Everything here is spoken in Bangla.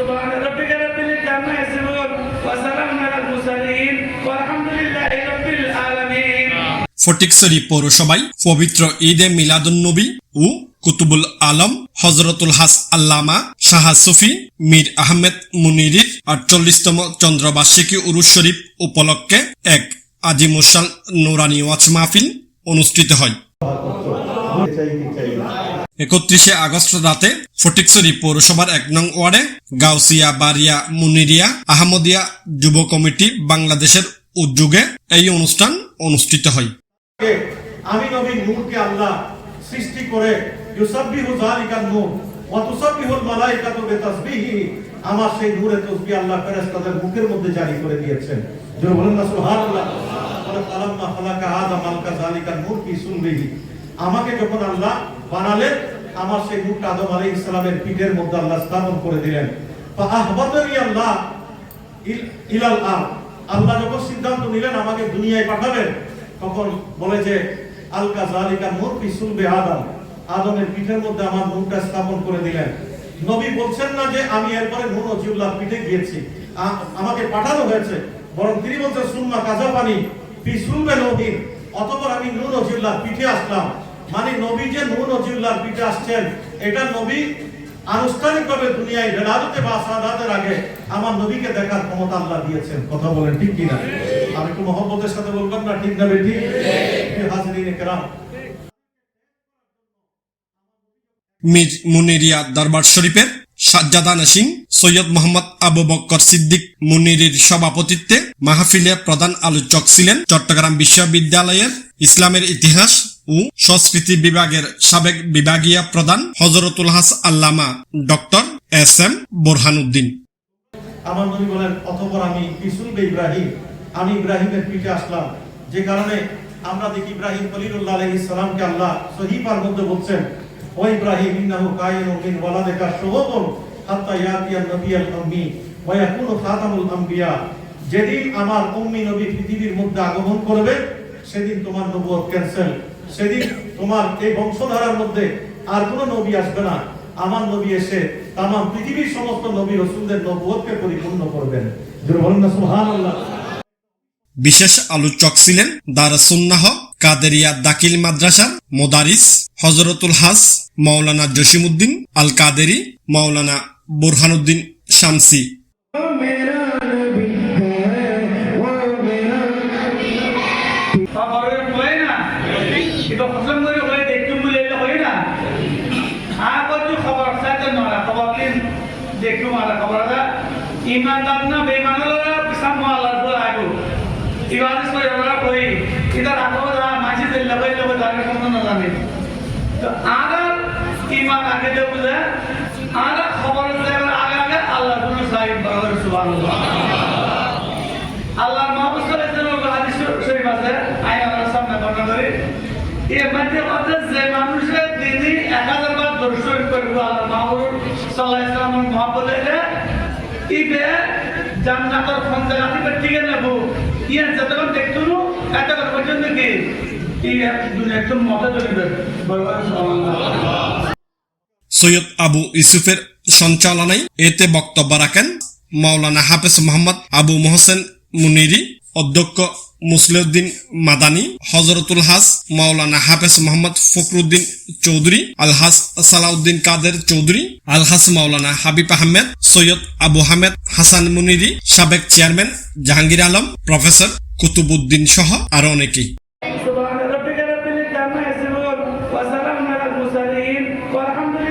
سبحان ربك رب العزة عما يصفون وسلام على المرسلين والحمد لله رب العالمين ফটিকছড়ি পৌরসভায় পবিত্র ঈদে মিলাদুন্নবী ও কুতুবুল আলম হজরতুল হাস আল্লামা শাহ সুফি মীর আহমেদ মুনিরির আটচল্লিশতম চন্দ্রবার্ষিকী উরুস শরীফ উপলক্ষে এক আজিমুসাল নুরানি ওয়াচ মাহফিল অনুষ্ঠিত হয় একত্রিশে আগস্ট রাতে ফটিকছড়ি পৌরসভার এক নং ওয়ার্ডে গাউসিয়া, বারিয়া, মুনিরিয়া, আহমদিয়া যুব কমিটি বাংলাদেশের উদ্যোগে এই অনুষ্ঠান অনুষ্ঠিত হয়। আমি নবী নূরকে আল্লাহ সৃষ্টি করে ইউসাব্বিহু যালিকান নূর, ওয়া তুসাব্বিহুল মালাইকাতু বিতাসবিহি, আমার সেই নূরে তাসবিহ আল্লাহ ফেরেশতাদের মুখের মধ্যে জারি করে দিয়েছেন। জোরে বলেন না সুবহানাল্লাহ। বলে ফালাম্মা খালাকা আদম আলকা যালিকান নূর ফি সুলবিহি আমাকে যখন আল্লাহ বানালেন, আমার সেই মুখটা আদম আলাইহিস সালামের পিঠের মধ্যে আল্লাহ স্থাপন করে দিলেন। আল্লাহ ইল- ইলাল আর আল্লাহ যখন সিদ্ধান্ত নিলেন আমাকে দুনিয়ায় পাঠাবেন, তখন বলে যে, আলকা জালিকা নূর পিসুলবে আদম। আদমের পিঠের মধ্যে আমার নূরটা স্থাপন করে দিলেন। নবী বলছেন না যে, আমি এরপরে নূর নজিউল্লাহ পিঠে গিয়েছি। আমাকে পাঠানো হয়েছে, বরং তিনি বলছেন, সুম্মা কাজা পানি পিসুলবে নবী। অতঃপর আমি নূর নজিউল্লাহ পিঠে আসলাম। মানে নবী যে নূর নজিউল্লাহ পিঠে আসছেন, এটা নবী আনুষ্ঠানিকভাবে দুনিয়ায় বেলাদতে বা সাদাতের আগে আমার নবীকে দেখার ক্ষমতা আল্লাহ দিয়েছেন। কথা বলেন ঠিক কিনা? আমি একটু মহব্বতের সাথে বলবেন না, ঠিক না ঠিক হাজিরিন কেরাম। মীর মুনিরিয়া দরবার শরীফের সাজ্জাদা নাসিং সৈয়দ মোহাম্মদ আবু বক্কর সিদ্দিক মুনিরির সভাপতিত্বে মাহফিলে প্রধান আলোচক ছিলেন চট্টগ্রাম বিশ্ববিদ্যালয়ের ইসলামের ইতিহাস ও সংস্কৃতি বিভাগের সাবেক বিভাগীয় প্রধান হজরতুল হাস আল্লামা ডক্টর এস এম বোরহানুদ্দিন। আমার নবী বলেন, অতঃপর আমি পিসুলবে ইব্রাহিম। আমি ইব্রাহিমের পিঠে আসলাম। যে কারণে আমরা দেখি ইব্রাহিম খলিলুল্লাহ সালামকে আল্লাহ সহিফার মধ্যে বলছেন। ও ইব্রাহিম, ইন্নাহু মিন ওয়ালাদিকা হাত্তা ওয়া ইয়াকুনু খাতামুল যেদিন আমার উম্মি নবী পৃথিবীর মধ্যে আগমন করবে, সেদিন তোমার নবুয়ত ক্যান্সেল সেদিন তোমার এই বংশধারার মধ্যে আর কোনো নবী আসবে না। আমার নবী এসে তাম পৃথিবীর সমস্ত নবী রসুলদের নবুয়তকে পরিপূর্ণ করবেন। বিশেষ আলোচক ছিলেন দারসুন্নাহ কাদেরিয়া দাকিল মাদ্রাসার মোদারিস হজরতুল হাস, মাওলানা জসিমুদ্দিন আল কাদেরি মাওলানা বুরহানুদ্দিন শামসি। ইমানদার না বেমানালা পিসাম মালার আগো কই এটা রাখো মাঝে দিল লাগাই লাগাই দাঁড়িয়ে না জানে ইমান আগে যে বুঝে আর খবর দেওয়ার আগে আগে আল্লাহ কোনো সাহিব বরাবর সুবহানাল্লাহ। আল্লাহ মাহবুব সাল্লাল্লাহু আলাইহি শরীফ আছে আইন আমার সামনে বর্ণনা করি। এর মধ্যে কথা যে মানুষের দিনই এক হাজার বার দর্শন করব আল্লাহ মাহবুব সাল্লামের মহব্বত এটা ইবে জান্নাতের জায়গা থেকে টিকে নেব। ইয়ে যতক্ষণ দেখতো না এতক্ষণ পর্যন্ত কি? এই দুনিয়া একদম মজা চলবে? বলবেন সুবহানাল্লাহ। সৈয়দ আবু ইউসুফের সঞ্চালনায় এতে বক্তব্য রাখেন মাওলানা হাফেজ মোহাম্মদ আবু মোহসেন মুনিরি অধ্যক্ষ মুসলিউদ্দিন মাদানী হজরতুল হাস মাওলানা হাফেজ মোহাম্মদ ফখরুদ্দিন চৌধুরী আলহাস সালাউদ্দিন কাদের চৌধুরী আলহাস মাওলানা হাবিব আহমেদ সৈয়দ আবু হামেদ হাসান মুনিরি সাবেক চেয়ারম্যান জাহাঙ্গীর আলম প্রফেসর কুতুবুদ্দিন সহ আরো অনেকেই سبحان ربك رب العزة عما يصفون وسلام على المرسلين والحمد لله